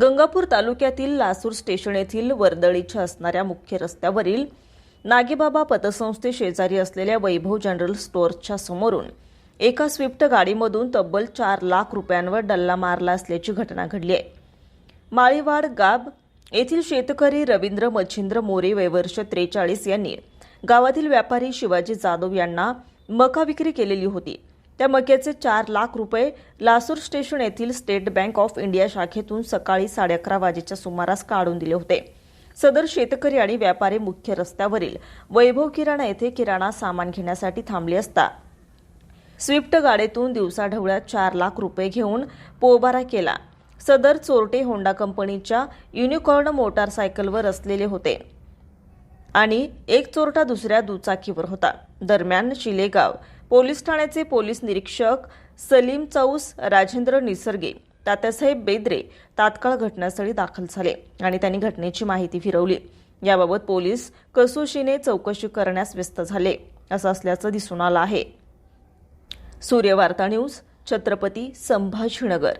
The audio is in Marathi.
गंगापूर तालुक्यातील लासूर स्टेशन येथील वर्दळीच्या असणाऱ्या मुख्य रस्त्यावरील नागेबाबा पतसंस्थे शेजारी असलेल्या वैभव जनरल स्टोअर्सच्या समोरून एका स्विफ्ट गाडीमधून तब्बल चार लाख रुपयांवर डल्ला मारला असल्याची घटना घडली आहे. माळीवाड गाब येथील शेतकरी रवींद्र मच्छिंद्र मोरे वयवर्ष त्रेचाळीस यांनी गावातील व्यापारी शिवाजी जाधव यांना मका विक्री केलेली होती. त्या मक्याचे चार लाख रुपये लासूर स्टेशन येथील स्टेट बँक ऑफ इंडिया शाखेतून सकाळी साडे अकरा वाजेच्या सुमारास काढून दिले होते. सदर शेतकरी आणि व्यापारी मुख्य रस्त्यावरील वैभव किराणा येथे किराणा सामान घेण्यासाठी थांबले असता स्विफ्ट गाडीतून दिवसाढवळ्यात चार लाख रुपये घेऊन पोबारा केला. सदर चोरटे होंडा कंपनीच्या युनिकॉर्न मोटारसायकलवर असलेले होते आणि एक चोरटा दुसऱ्या दुचाकीवर होता. दरम्यान शिलेगाव पोलीस ठाण्याचे पोलीस निरीक्षक सलीम चौस राजेंद्र निसर्गे तात्यासाहेब बेद्रे तात्काळ घटनास्थळी दाखल झाले आणि त्यांनी घटनेची माहिती फिरवली. याबाबत पोलीस कसोशीने चौकशी करण्यास व्यस्त झाले असं असल्याचं दिसून आलं आहे. सूर्यवार्ता न्यूज छत्रपती संभाजीनगर.